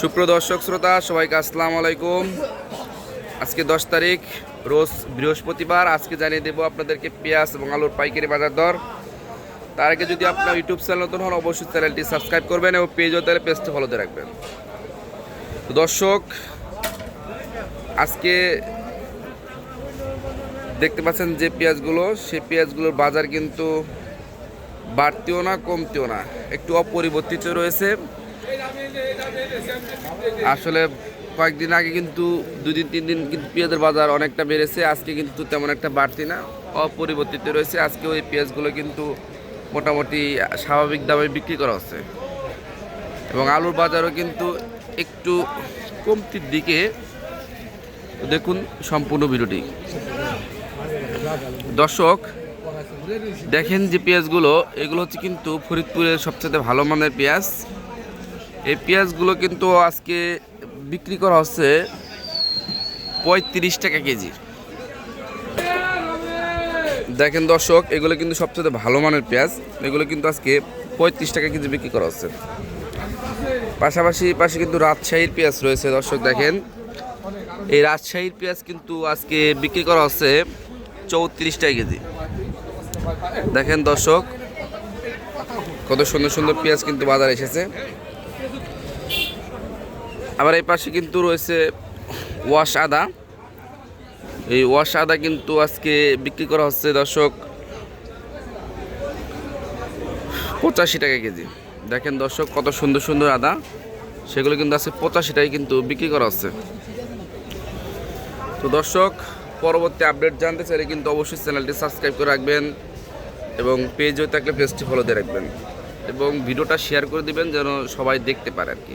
সুপ্রদর্শক শ্রোতা, সবাইকে আসসালামু আলাইকুম। আজকে দশ তারিখ, রোজ বৃহস্পতিবার। আজকে জানিয়ে দেবো আপনাদেরকে পেঁয়াজ এবং আলুর পাইকারি বাজার দর। তার আগে যদি আপনার ইউটিউব চ্যানেল নতুন হন, অবশ্যই চ্যানেলটি সাবস্ক্রাইব করবেন এবং পেজও তাহলে পেজটি ফলোতে রাখবেন। দর্শক, আজকে দেখতে পাচ্ছেন যে পেঁয়াজগুলো, সেই পেঁয়াজগুলোর বাজার কিন্তু বাড়তিও না, কমতিও না। একটু অপরিবর্তিত রয়েছে। আসলে কয়েকদিন আগে কিন্তু দুই দিন, তিন দিন কিন্তু পেঁয়াজের বাজার অনেকটা বেড়েছে। আজকে কিন্তু তেমন একটা বাড়তি না, অপরিবর্তিত রয়েছে। আজকে ওই পেঁয়াজগুলো কিন্তু মোটামুটি স্বাভাবিক দামে বিক্রি করা হচ্ছে। এবং আলুর বাজারও কিন্তু একটু কমতির দিকে। দেখুন সম্পূর্ণ ভিডিওটি। দর্শক, দেখেন যে পেঁয়াজগুলো, এগুলো হচ্ছে কিন্তু ফরিদপুরের সবচেয়ে ভালো মানের পেঁয়াজ। এই পেঁয়াজগুলো কিন্তু আজকে বিক্রি করা হচ্ছে পঁয়ত্রিশ টাকা কেজি। দেখেন দর্শক, এগুলো কিন্তু সবচেয়ে ভালো মানের পেঁয়াজ। এগুলো কিন্তু আজকে পঁয়ত্রিশ টাকা কেজি বিক্রি করা হচ্ছে। পাশাপাশি পাশে কিন্তু রাজশাহীর পেঁয়াজ রয়েছে। দর্শক, দেখেন, এই রাজশাহীর পেঁয়াজ কিন্তু আজকে বিক্রি করা হচ্ছে চৌত্রিশ টাকা কেজি। দেখেন দর্শক, কত সুন্দর সুন্দর পেঁয়াজ কিন্তু বাজারে এসেছে। আবার এই পাশে কিন্তু রয়েছে ওয়াশ আদা। এই ওয়াশ আদা কিন্তু আজকে বিক্রি করা হচ্ছে দর্শক পঁচাশি টাকা কেজি। দেখেন দর্শক কত সুন্দর সুন্দর আদা। সেগুলো কিন্তু আজকে পঁচাশি টাকায় কিন্তু বিক্রি করা হচ্ছে। তো দর্শক, পরবর্তী আপডেট জানতে চাইলে কিন্তু অবশ্যই চ্যানেলটি সাবস্ক্রাইব করে রাখবেন এবং পেজ হয়ে থাকলে পেজটি ফলো দিয়ে রাখবেন এবং ভিডিওটা শেয়ার করে দিবেন যেন সবাই দেখতে পারে আর কি।